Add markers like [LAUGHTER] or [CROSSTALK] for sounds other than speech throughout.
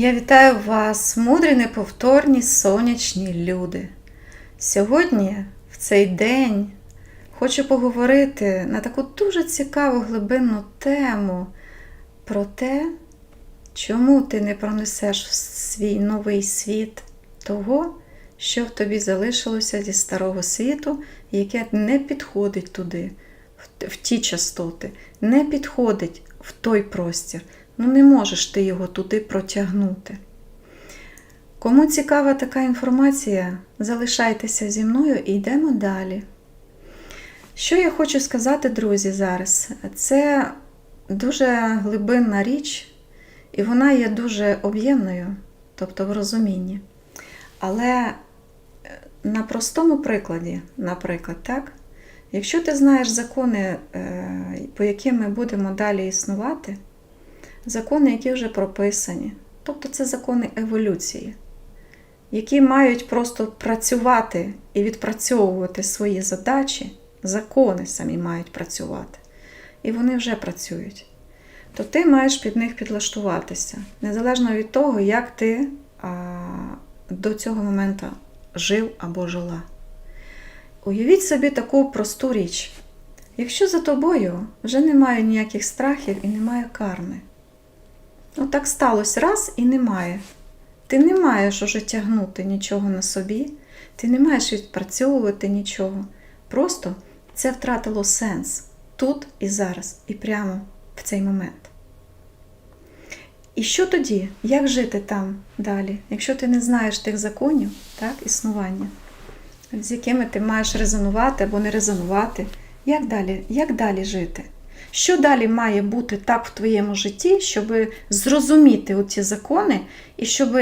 Я вітаю вас, мудрі неповторні сонячні люди. Сьогодні, в цей день, хочу поговорити на таку дуже цікаву глибинну тему про те, чому ти не пронесеш в свій новий світ того, що в тобі залишилося зі старого світу, яке не підходить туди, в- ті частоти, не підходить в той простір. Ну не можеш ти його туди протягнути. Кому цікава така інформація, залишайтеся зі мною і йдемо далі. Що я хочу сказати, друзі, зараз? Це дуже глибинна річ, і вона є дуже об'ємною, тобто в розумінні. Але е, на простому прикладі, наприклад, так, якщо ти знаєш закони, е, по яким ми будемо далі існувати, закони, які вже прописані, тобто це закони еволюції, які мають просто працювати і відпрацьовувати свої задачі, закони самі мають працювати. І вони вже працюють. То ти маєш під них підлаштуватися, незалежно від того, як ти а, до цього моменту жив або жила. Уявіть собі таку просту річ. Якщо за тобою вже немає ніяких страхів і немає карми. Ну так сталося раз і немає. Ти не маєш уже тягнути нічого на собі, ти не маєш відпрацьовувати нічого. Просто це втратило сенс тут і зараз, і прямо в цей момент. І що тоді? Як жити там далі, якщо ти не знаєш тих законів так, існування, з якими ти маєш резонувати або не резонувати? Як далі, як далі жити? Що далі має бути так в твоєму житті, щоб зрозуміти оці закони і щоб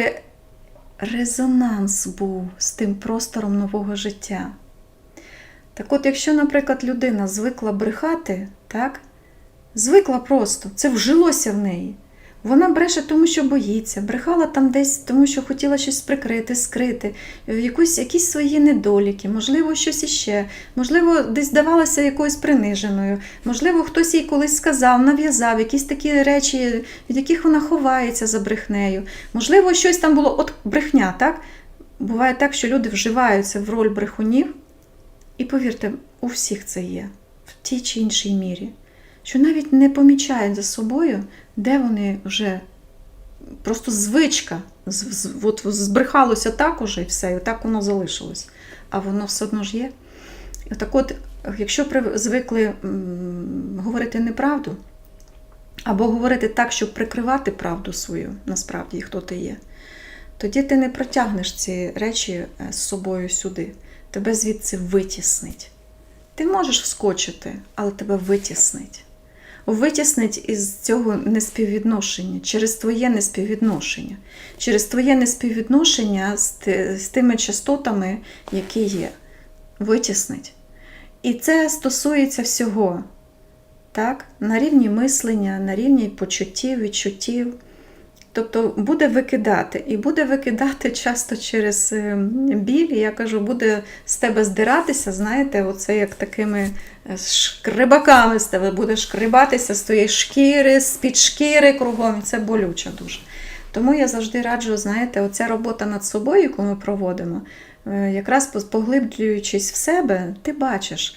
резонанс був з тим простором нового життя? Так от, якщо, наприклад, людина звикла брехати, так? звикла просто, це вжилося в неї. Вона бреше, тому що боїться, брехала там десь, тому що хотіла щось прикрити, скрити, якусь, якісь свої недоліки, можливо, щось іще, можливо, десь здавалася якоюсь приниженою, можливо, хтось їй колись сказав, нав'язав якісь такі речі, від яких вона ховається за брехнею. Можливо, щось там було от брехня, так? Буває так, що люди вживаються в роль брехунів, і повірте, у всіх це є в тій чи іншій мірі, що навіть не помічають за собою, де вони вже просто звичка, от збрехалося так уже і все, і так воно залишилось. А воно все одно ж є. Так от, якщо звикли говорити неправду, або говорити так, щоб прикривати правду свою, насправді, хто ти є, тоді ти не протягнеш ці речі е, з собою сюди. Тебе звідси витіснить. Ти можеш вскочити, але тебе витіснить. Витіснить із цього неспіввідношення, через твоє неспіввідношення, через твоє неспіввідношення з, тими частотами, які є. Витіснить. І це стосується всього. Так? На рівні мислення, на рівні почуттів, відчуттів. Тобто буде викидати. І буде викидати часто через е, біль. Я кажу, буде з тебе здиратися, знаєте, оце як такими е, шкрибаками з тебе буде шкрибатися з твоєї шкіри, з-під шкіри кругом. Це болюче дуже. Тому я завжди раджу, знаєте, оця робота над собою, яку ми проводимо, е, якраз поглиблюючись в себе, ти бачиш,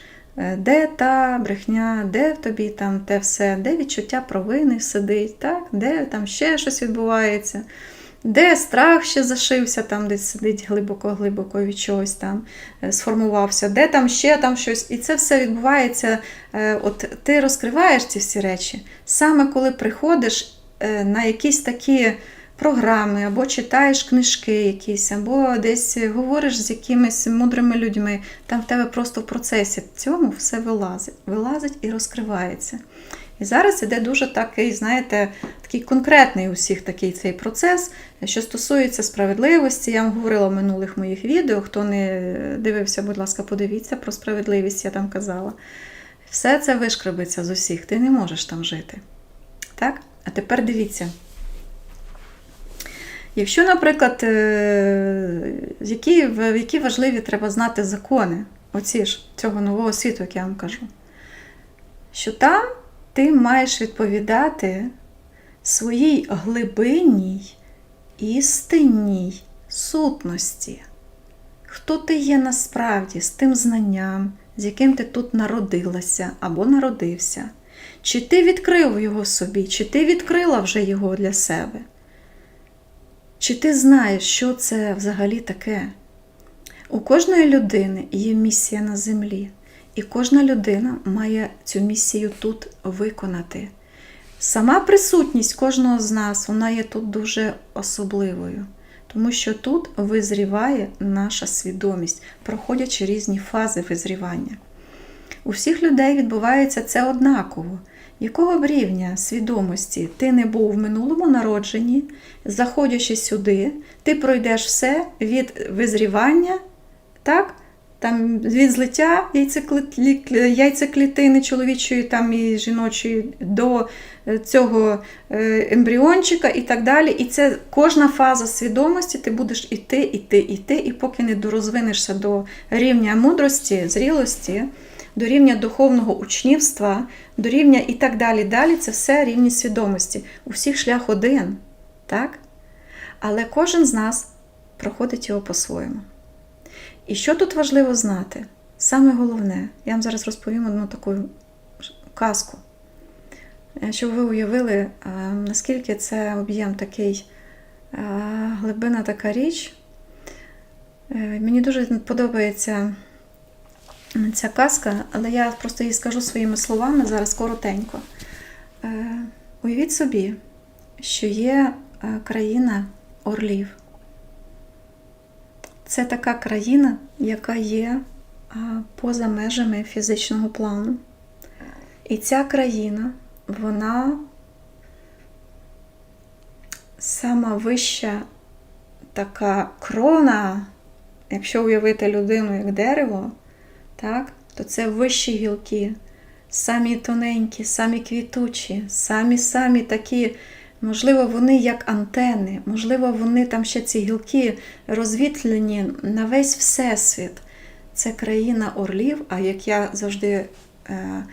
де та брехня, де в тобі там те все, де відчуття провини сидить, так? де там ще щось відбувається, де страх ще зашився, там десь сидить глибоко-глибоко від чогось там е, сформувався, де там ще там щось. І це все відбувається. е, От ти розкриваєш ці всі речі, саме коли приходиш е, на якісь такі програми, або читаєш книжки якісь, або десь говориш з якимись мудрими людьми, там в тебе просто в процесі цьому все вилазить, вилазить і розкривається. І зараз іде дуже такий, знаєте, такий конкретний усіх такий цей процес, що стосується справедливості. Я вам говорила в минулих моїх відео. Хто не дивився, будь ласка, подивіться про справедливість, я там казала. Все це вишкребиться з усіх, ти не можеш там жити. Так? А тепер дивіться. Якщо, наприклад, е, які, які важливі треба знати закони, оці ж цього нового світу, як я вам кажу, що там ти маєш відповідати своїй глибинній істинній сутності. Хто ти є насправді з тим знанням, з яким ти тут народилася або народився? Чи ти відкрив його собі, чи ти відкрила вже його для себе? Чи ти знаєш, що це взагалі таке? У кожної людини є місія на землі, і кожна людина має цю місію тут виконати. Сама присутність кожного з нас вона є тут дуже особливою, тому що тут визріває наша свідомість, проходячи різні фази визрівання. У всіх людей відбувається це однаково. Якого б рівня свідомості ти не був в минулому народженні, заходячи сюди, ти пройдеш все від визрівання, так? Там від злиття яйцеклітини чоловічої там і жіночої до е, цього е, ембріончика і так далі. І це кожна фаза свідомості, ти будеш іти, іти, іти, і поки не дорозвинешся до рівня мудрості, зрілості, до рівня духовного учнівства, до рівня і так далі. Далі це все рівні свідомості. У всіх шлях один, так? Але кожен з нас проходить його по-своєму. І що тут важливо знати? Саме головне, я вам зараз розповім одну таку казку, Е, щоб ви уявили, е, наскільки це об'єм такий, е, глибина така річ. Мені дуже подобається ця казка, але я просто її скажу своїми словами зараз коротенько. Е, Уявіть собі, що є е, країна орлів. Це така країна, яка є поза межами фізичного плану. І ця країна, вона сама вища така крона, якщо уявити людину як дерево, так, то це вищі гілки, самі тоненькі, самі квітучі, самі-самі такі. Можливо, вони як антени, можливо, вони там ще ці гілки розвітлені на весь всесвіт. Це країна орлів, а як я завжди е,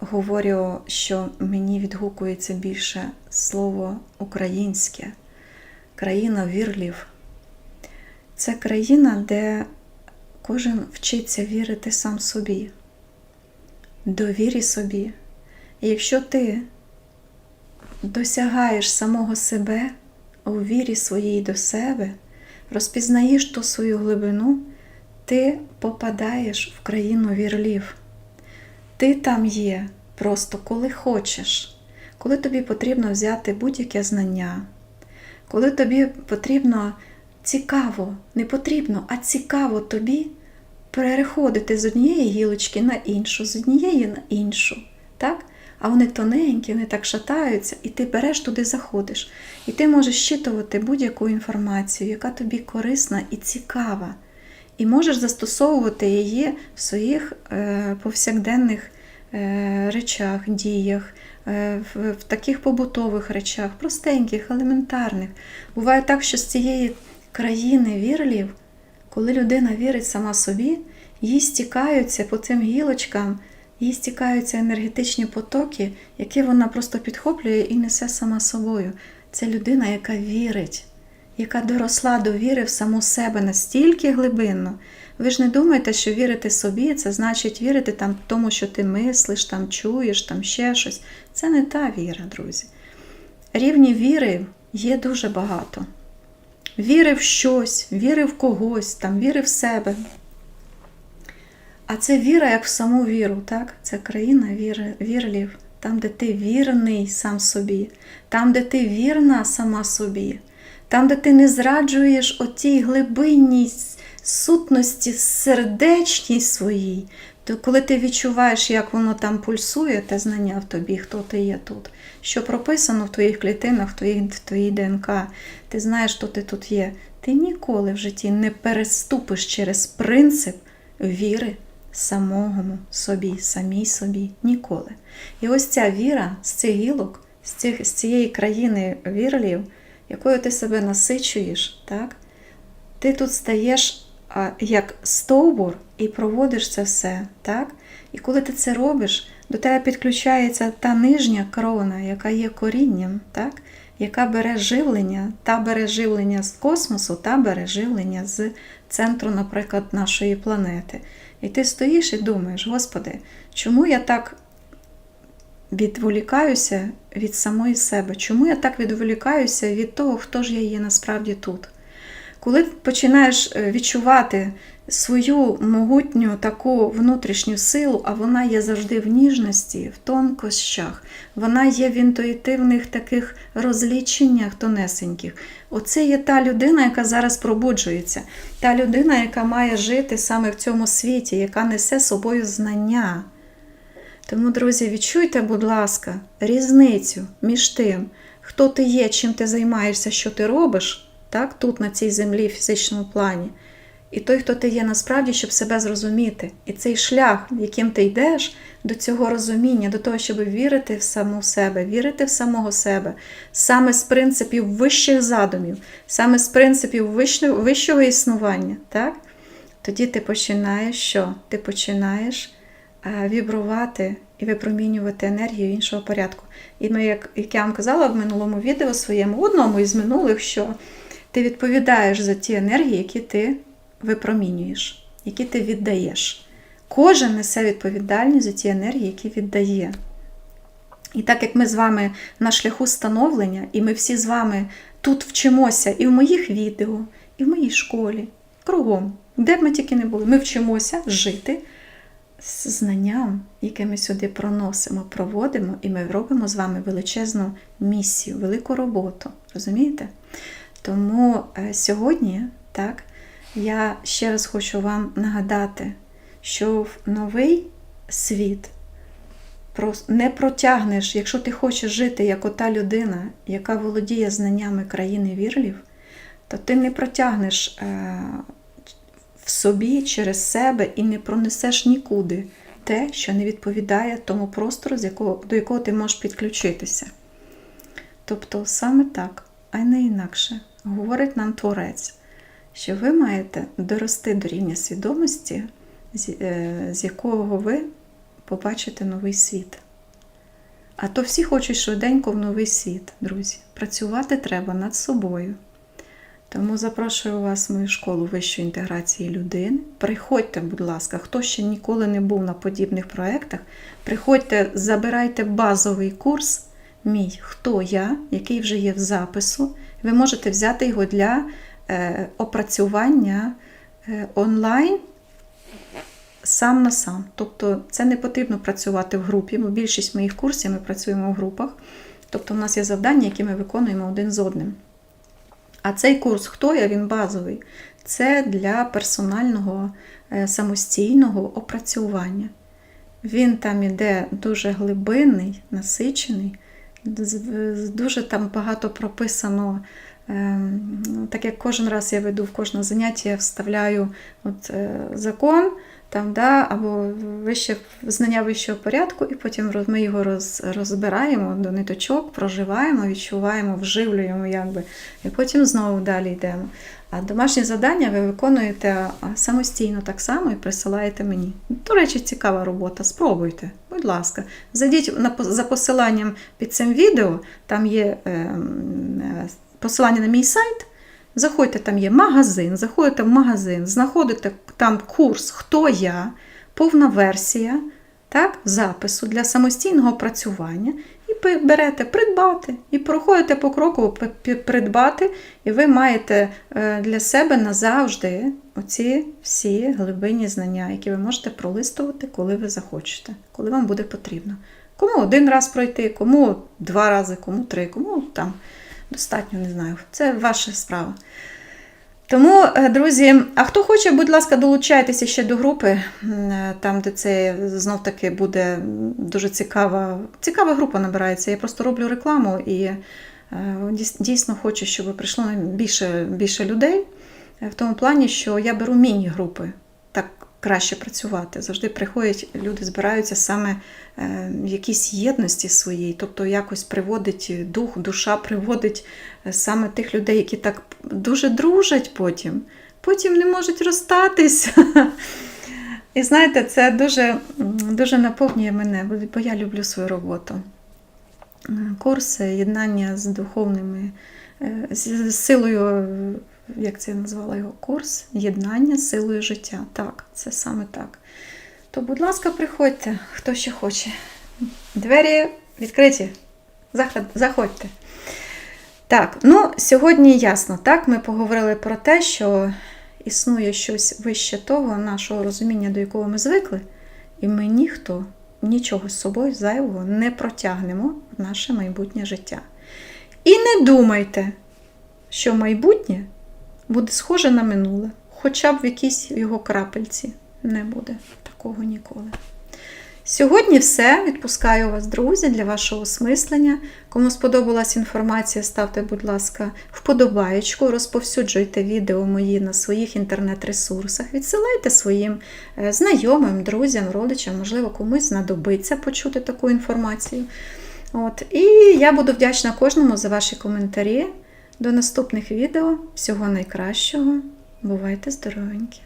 говорю, що мені відгукується більше слово українське, країна вірлів. Це країна, де кожен вчиться вірити сам собі, довірі собі. І якщо ти досягаєш самого себе у вірі своїй до себе, розпізнаєш ту свою глибину, ти попадаєш в країну вірлів. Ти там є просто коли хочеш, коли тобі потрібно взяти будь-яке знання, коли тобі потрібно цікаво, не потрібно, а цікаво тобі переходити з однієї гілочки на іншу, з однієї на іншу. Так? а вони тоненькі, вони так шатаються, і ти береш туди, заходиш. І ти можеш щитувати будь-яку інформацію, яка тобі корисна і цікава. І можеш застосовувати її в своїх е, повсякденних е, речах, діях, е, в, в таких побутових речах, простеньких, елементарних. Буває так, що з цієї країни вірлів, коли людина вірить сама собі, їй стікаються по цим гілочкам їй стікаються енергетичні потоки, які вона просто підхоплює і несе сама собою. Це людина, яка вірить, яка доросла до віри в саму себе настільки глибинно. Ви ж не думаєте, що вірити собі це значить вірити там тому, що ти мислиш, там чуєш, там ще щось. Це не та віра, друзі. Рівні віри є дуже багато. Віри в щось, віри в когось, там, віри в себе. А це віра як в саму віру, так? Це країна віри, вірлів, там, де ти вірний сам собі, там, де ти вірна сама собі, там, де ти не зраджуєш отій глибинній сутності, сердечній своїй, то коли ти відчуваєш, як воно там пульсує, те знання в тобі, хто ти є тут, що прописано в твоїх клітинах, в твоїй, в твоїй ДНК, ти знаєш, хто ти тут є, ти ніколи в житті не переступиш через принцип віри самому собі, самій собі ніколи. І ось ця віра з цих гілок, з, цих, з цієї країни вірлів, якою ти себе насичуєш, так? ти тут стаєш як стовбур і проводиш це все. так? І коли ти це робиш, до тебе підключається та нижня крона, яка є корінням, так? яка бере живлення, та бере живлення з космосу, та бере живлення з центру, наприклад, нашої планети. І ти стоїш і думаєш, Господи, чому я так відволікаюся від самої себе? Чому я так відволікаюся від того, хто ж я є насправді тут? Коли починаєш е, відчувати свою могутню таку внутрішню силу, а вона є завжди в ніжності, в тонкощах, вона є в інтуїтивних таких розліченнях тонесеньких. Оце є та людина, яка зараз пробуджується, та людина, яка має жити саме в цьому світі, яка несе собою знання. Тому, друзі, відчуйте, будь ласка, різницю між тим, хто ти є, чим ти займаєшся, що ти робиш, так, тут, на цій землі, в фізичному плані, і той, хто ти є насправді, щоб себе зрозуміти. І цей шлях, яким ти йдеш до цього розуміння, до того, щоб вірити в саму себе, вірити в самого себе, саме з принципів вищих задумів, саме з принципів вищого, існування, так? тоді ти починаєш що? Ти починаєш е, вібрувати і випромінювати енергію іншого порядку. І ми, як, я вам казала в минулому відео своєму, одному із минулих, що ти відповідаєш за ті енергії, які ти випромінюєш, які ти віддаєш. Кожен несе відповідальність за ті енергії, які віддає. І так як ми з вами на шляху становлення, і ми всі з вами тут вчимося і в моїх відео, і в моїй школі, кругом, де б ми тільки не були, ми вчимося жити з знанням, яке ми сюди проносимо, проводимо, і ми робимо з вами величезну місію, велику роботу. Розумієте? Тому е, сьогодні, так, я ще раз хочу вам нагадати, що в новий світ не протягнеш, якщо ти хочеш жити як ота людина, яка володіє знаннями країни вірлів, то ти не протягнеш е, в собі через себе і не пронесеш нікуди те, що не відповідає тому простору, до якого ти можеш підключитися. Тобто саме так, а не інакше, говорить нам Творець, що ви маєте дорости до рівня свідомості, з, е, з якого ви побачите новий світ. А то всі хочуть швиденько в новий світ, друзі. Працювати треба над собою. Тому запрошую вас в мою школу вищої інтеграції людини. Приходьте, будь ласка, хто ще ніколи не був на подібних проєктах, приходьте, забирайте базовий курс, мій Хто я, який вже є в запису. Ви можете взяти його для е, опрацювання е, онлайн сам на сам. Тобто це не потрібно працювати в групі, більшість моїх курсів ми працюємо в групах. Тобто, в нас є завдання, які ми виконуємо один з одним. А цей курс Хто я? Він базовий. Це для персонального е, самостійного опрацювання. Він там іде дуже глибинний, насичений, дуже там багато прописано. ем, Так як кожен раз я веду в кожне заняття, я вставляю от, е, закон там, да, або вище, знання вищого порядку, і потім ми його роз, розбираємо до ниточок, проживаємо, відчуваємо, вживлюємо, якби, і потім знову далі йдемо. А домашні завдання ви виконуєте самостійно так само і присилаєте мені. До речі, цікава робота. Спробуйте, будь ласка. Зайдіть за посиланням під цим відео, там є е, е, посилання на мій сайт. Заходьте, там є магазин, заходите в магазин, знаходите там курс Хто я, повна версія так, запису для самостійного працювання. І берете придбати, і проходите по кроку придбати, і ви маєте е, для себе назавжди оці всі глибинні знання, які ви можете пролистувати, коли ви захочете, коли вам буде потрібно. Кому один раз пройти, кому два рази, кому три, кому там достатньо, не знаю. Це ваша справа. Тому, е, друзі, а хто хоче, будь ласка, долучайтеся ще до групи, е, там, де це знов таки буде дуже цікава, цікава група набирається. Я просто роблю рекламу і е, дійсно хочу, щоб прийшло більше, більше людей. В тому плані, що я беру міні-групи, так краще працювати. Завжди приходять, люди збираються саме е, в якійсь єдності своїй, тобто якось приводить дух, душа приводить е, саме тих людей, які так дуже дружать потім, потім не можуть розстатися. [LAUGHS] І знаєте, це дуже, дуже наповнює мене, бо- я люблю свою роботу. е, курс єднання з духовними, з силою, як це я назвала його, курс єднання з силою життя. Так, це саме так. То, будь ласка, приходьте, хто ще хоче. Двері відкриті. Заход- Заходьте. Так, ну сьогодні ясно, так, ми поговорили про те, що існує щось вище того нашого розуміння, до якого ми звикли, і ми ніхто нічого з собою зайвого не протягнемо в наше майбутнє життя. І не думайте, що майбутнє буде схоже на минуле, хоча б в якійсь його крапельці. Не буде такого ніколи. Сьогодні все. Відпускаю вас, друзі, для вашого осмислення. Кому сподобалась інформація, ставте, будь ласка, вподобаєчку, розповсюджуйте відео мої на своїх інтернет-ресурсах, відсилайте своїм е, знайомим, друзям, родичам, можливо, комусь знадобиться почути таку інформацію. От. І я буду вдячна кожному за ваші коментарі. До наступних відео. Всього найкращого. Бувайте здоровенькі!